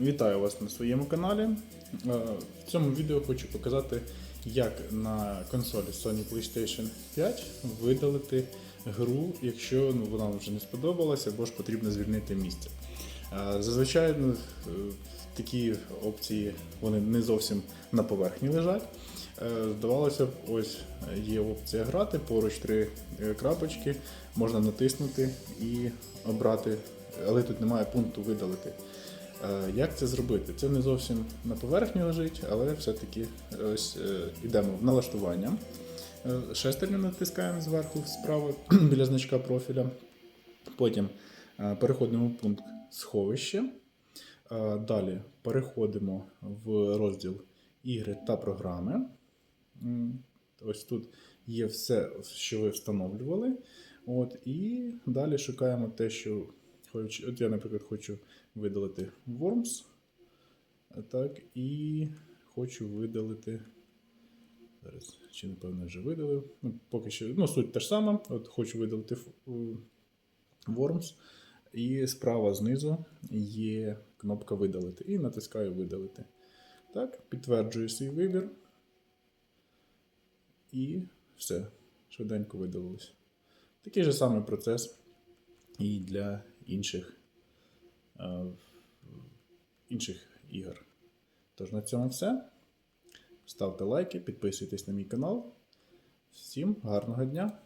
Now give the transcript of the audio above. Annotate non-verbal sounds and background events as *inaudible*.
Вітаю вас на своєму каналі. Е, В цьому відео хочу показати, як на консолі Sony PlayStation 5 видалити гру, якщо ну, вона вже не сподобалася, або ж потрібно звільнити місце. Е, Зазвичай ну, е, такі опції вони не зовсім на поверхні лежать. Здавалося б, ось є опція грати, поруч три крапочки, можна натиснути і обрати, але тут немає пункту видалити. Е, Як це зробити? Це не зовсім на поверхні лежить, але все-таки ось е, йдемо в налаштування. Е, Шестерню натискаємо зверху справа *clears throat* біля значка профіля. Потім переходимо в пункт сховище. Далі переходимо в розділ ігри та програми. Ось тут є все, що ви встановлювали. От, і далі шукаємо те, що. От я, наприклад, хочу видалити Worms. Так, і хочу видалити. Зараз, чи напевно вже видалив. Ну, поки що, ну, суть та ж сама. От хочу видалити Worms. І справа знизу є кнопка видалити. І натискаю видалити. Так, підтверджую свій вибір. І все. Швиденько видалилось. Такий же самий процес і для інших, е, інших ігор. Тож на цьому все. Ставте лайки, підписуйтесь на мій канал. Всім гарного дня!